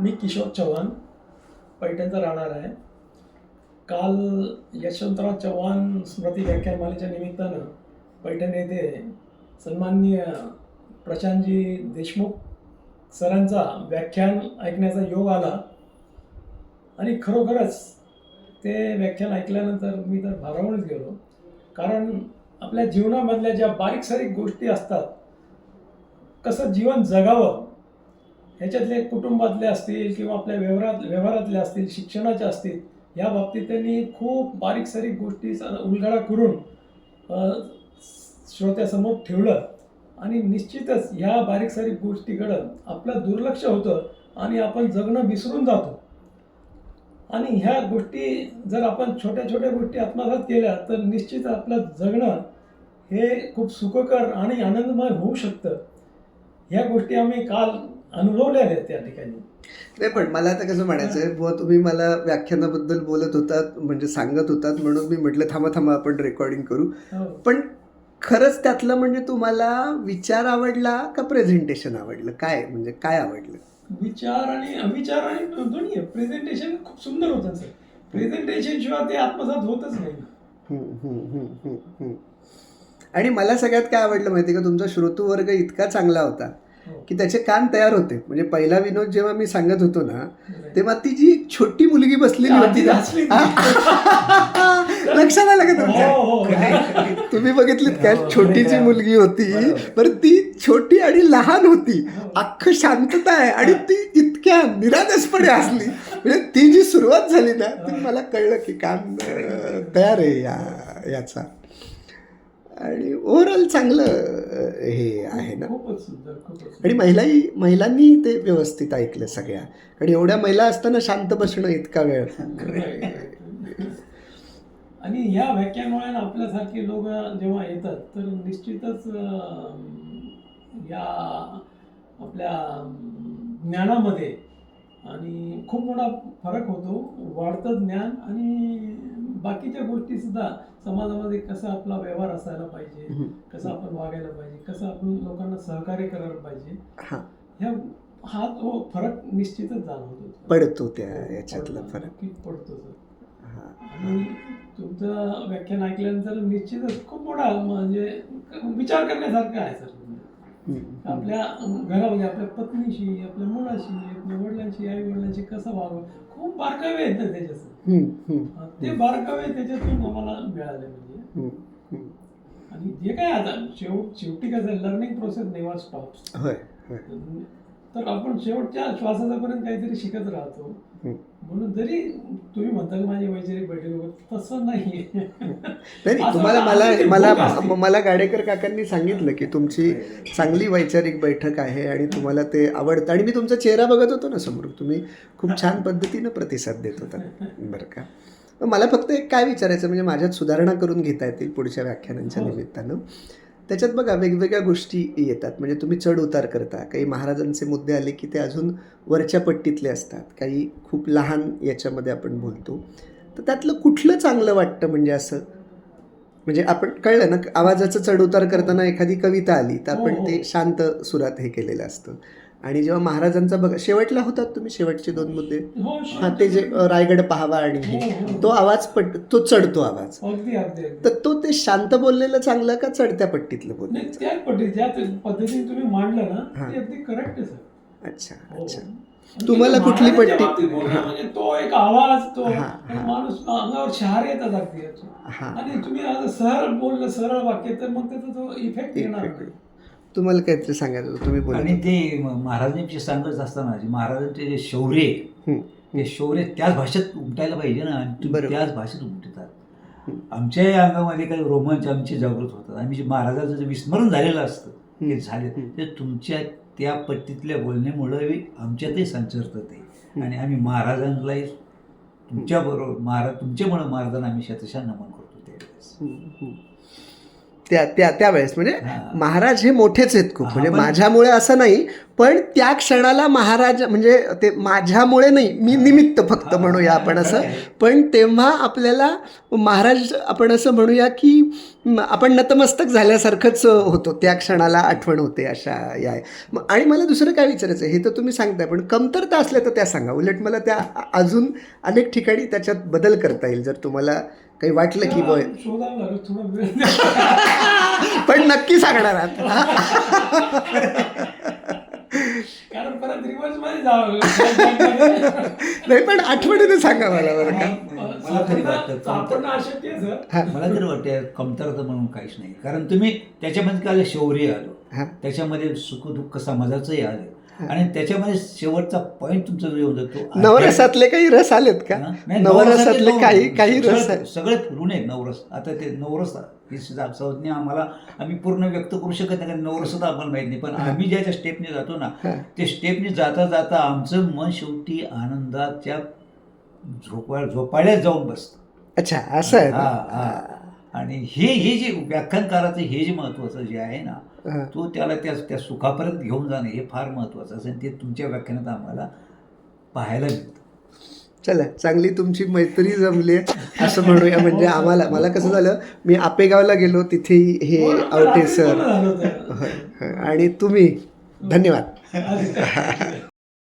मी किशोर चव्हाण पैठणचा राहणार आहे. काल यशवंतराव चव्हाण स्मृती व्याख्यानमालेच्या निमित्तानं पैठण येथे सन्माननीय प्रशांतजी देशमुख सरांचा व्याख्यान ऐकण्याचा योग आला. आणि खरोखरच ते व्याख्यान ऐकल्यानंतर मी तर भारावूनच गेलो. कारण आपल्या जीवनामधल्या ज्या बारीक सारीक गोष्टी असतात कसं जीवन जगावं ह्याच्यातले कुटुंबातले असतील किंवा आपल्या व्यवहारात व्यवहारातले असतील शिक्षणाच्या असतील या बाबतीत त्यांनी खूप बारीक सारीक गोष्टी उलगडा करून श्रोत्यासमोर ठेवलं. आणि निश्चितच ह्या बारीक सारीक गोष्टीकडं आपलं दुर्लक्ष होतं आणि आपण जगणं विसरून जातो. आणि ह्या गोष्टी जर आपण छोट्या छोट्या गोष्टी आत्मसात केल्या तर निश्चित आपलं जगणं हे खूप सुखकर आणि आनंदमय होऊ शकतं. ह्या गोष्टी आम्ही काल अनुभवल्या आहेत त्या ठिकाणी. नाही पण मला आता कसं म्हणायचं आहे बुवा तुम्ही मला व्याख्यानाबद्दल बोलत होतात म्हणजे सांगत होतात म्हणून मी म्हटलं थांबा थांबा आपण रेकॉर्डिंग करू. हो. पण खरंच त्यातलं म्हणजे तुम्हाला विचार आवडला का प्रेझेंटेशन आवडलं? काय म्हणजे काय आवडलं? विचार आणि अविचार आणि दोन्ही प्रेझेंटेशन खूप सुंदर होतं सर प्रेझेंटेशन शिवाय ते आत्मसात होतच नाही. आणि मला सगळ्यात काय आवडलं माहिती का? तुमचा श्रोतूवर्ग इतका चांगला होता. की त्याचे कान तयार होते. म्हणजे पहिला विनोद जेव्हा मी सांगत होतो ना तेव्हा ती जी छोटी मुलगी बसलेली होती. हा. लक्षात आलं का तुमच्या? हो, हो. तुम्ही बघितलीत काय? हो, छोटीची हो. मुलगी होती. बरं ती छोटी आणि लहान होती. हो. अख्ख शांतता आहे आणि ती इतक्या निरागसपणे हसली. म्हणजे ती जी सुरुवात झाली ना ती मला कळलं की काम अं, तयार आहे या याचा. आणि ओव्हरऑल चांगलं हे आहे ना. आणि महिलाही महिलांनी ते व्यवस्थित ऐकलं सगळ्या. आणि एवढ्या महिला असताना शांत बसणं इतका वेळ. आणि ह्या व्याख्यानमुळे आपल्यासारखे लोक जेव्हा येतात तर निश्चितच या आपल्या ज्ञानामध्ये आणि खूप मोठा फरक होतो. वाढतं ज्ञान आणि बाकीच्या गोष्टी सुद्धा समाजामध्ये कसा आपला व्यवहार असायला पाहिजे. कसं आपण वागायला पाहिजे कसं आपण लोकांना सहकार्य करायला पाहिजे हा. ह्या हा तो फरक निश्चितच जाणवतो. पडतो त्या याच्यातला फरक. पडतो सर. हा. आणि तुमचं व्याख्यान ऐकल्यानंतर निश्चितच खूप मोठा म्हणजे विचार करण्यासारखं आहे सर. आपल्या घरामध्ये आपल्या पत्नीशी आपल्या मुलाशी आपल्या वडिलांशी आई वडिलांशी कसं वागावं? खूप बारकावे आहेत ना त्याच्यात ते बारकावे त्याच्यातून आम्हाला मिळाले म्हणजे. आणि जे काय आता शेवट शेवटी कसं लर्निंग प्रोसेस नेव्हर स्टॉप्स होय होय. तर आपण शेवटच्या श्वासापर्यंत काहीतरी शिकत राहतो. म्हणून जरी तुम्ही म्हणताल माझी वैचारिक बैठक वगैरे, तसं नाही नाही तुम्हाला मला मला. मला गाडेकर काकांनी सांगितलं की तुमची चांगली वैचारिक बैठक आहे आणि तुम्हाला ते आवडतं. आणि मी तुमचा चेहरा बघत होतो ना समोर. तुम्ही खूप छान पद्धतीनं प्रतिसाद देत होता. बरं का. मग मला फक्त एक काय विचारायचं म्हणजे माझ्यात सुधारणा करून घेता येतील पुढच्या व्याख्यानांच्या हो. निमित्तानं. त्याच्यात बघा वेगवेगळ्या गोष्टी येतात. म्हणजे तुम्ही चढ उतार करता. काही महाराजांचे मुद्दे आले की ते अजून वरच्या पट्टीतले असतात. काही खूप लहान याच्यामध्ये आपण बोलतो. तर त्यातलं कुठलं चांगलं वाटतं म्हणजे असं? म्हणजे आपण कळलं ना आवाजाचं चढउतार करताना एखादी कविता आली तर आपण हो, हो. ते शांत सुरात हे केलेलं असतं. आणि जेव्हा महाराजांचा बघा शेवटला होतात तुम्ही शेवटचे दोन मुद्दे? हो हा ते जे रायगड पहावा आणि हे हो. तो आवाज पट तो चढतो आवाज. तर तो ते शांत बोललेलं चांगलं का चढत्या पट्टीतलं सर. अच्छा. अच्छा. आणि तुम्हाला कुठली पट्टी? म्हणजे तो एक आवाज तो. माणूस अंगावर शहार येतात अगदी आणि तुम्ही सरळ बोललं सरळ वाक्य तर मग त्याचा तो इफेक्ट येणार. तुम्हाला काहीतरी सांगायचं होतं, तुम्ही बोला आणि ते म- महाराजांची सांगत असताना जे महाराजांचे जे शौर्य. ते शौर्य त्याच भाषेत उमटायला पाहिजे ना आणि तुम्ही बरोबर. त्याच भाषेत उमटतात हम्म. आमच्याही अंगामध्ये काही रोमांच आमचे जागृत होतात आम्ही जे महाराजांचं जे विस्मरण झालेलं असतं ते. झाले. ते तुमच्या त्या पट्टीतल्या बोलण्यामुळं आमच्यातही संचरतं ते. आणि आम्ही महाराजांनाही तुमच्याबरोबर महाराज तुमच्यामुळं महाराजांना आम्ही शतशा नमन करतो त्यावेळेस. त्या त्या त्यावेळेस. म्हणजे. महाराज हे मोठेच आहेत खूप. म्हणजे माझ्यामुळे असं नाही पण त्या क्षणाला महाराज म्हणजे ते माझ्यामुळे नाही मी निमित्त फक्त म्हणूया आपण असं. पण तेव्हा आपल्याला महाराज आपण असं म्हणूया की आपण नतमस्तक झाल्यासारखंच होतो. त्या क्षणाला आठवण होते अशा या. आणि मला दुसरं काय विचारायचं आहे, हे तर तुम्ही सांगताय पण कमतरता असल्या तर त्या सांगा. उलट मला त्या अजून अनेक ठिकाणी त्याच्यात बदल करता येईल जर तुम्हाला काही वाटलं की बय शोधावं लागेल थोडा वेळ द्या. पण नक्की सांगणार आहात कारण परत रिवर्समध्ये जावं लागेल. नाही पण आठवणीने सांगा मला बरं का मला तरी वाटतं सापडणं अशक्यच आहे. मला तरी वाटतं कमतरता म्हणून काहीच नाही कारण तुम्ही त्याच्यामध्ये काय आलं शौर्य आलो हा. त्याच्यामध्ये सुखदुःख समाजाचंही आलं आणि त्याच्यामध्ये शेवटचा पॉईंट तुमचा जो येऊन जातो नवरसातले काही रस आलेत का? नवरसातले काही काही रस सगळे- आहेत सगळे फिरून आहेत नवरस. आता ते नवरस ही संज्ञा आम्हाला आम्ही पूर्ण व्यक्त करू शकत नाही कारण नवरस तर आम्हाला माहीत नाही. पण आम्ही ज्या ज्या स्टेपने जातो ना. ते स्टेपने जाता जाता आमचं मन शेवटी आनंदाच्या झोपा झोपाळ्यात जाऊन बसतं. अच्छा असं आहे हा? हा. आणि हे हे जे व्याख्यानकाराचं हे जे महत्वाचं जे आहे ना. तो त्याला त्या त्या सुखापर्यंत घेऊन जाणं हे फार महत्वाचं असेल ते तुमच्या व्याख्यानात आम्हाला पाहायला मिळतं चला चांगली तुमची मैत्री जमली आहे असं म्हणूया म्हणजे आम्हाला मला कसं झालं मी आपेगावला गेलो तिथेही हे आवटे सर. आणि तुम्ही धन्यवाद.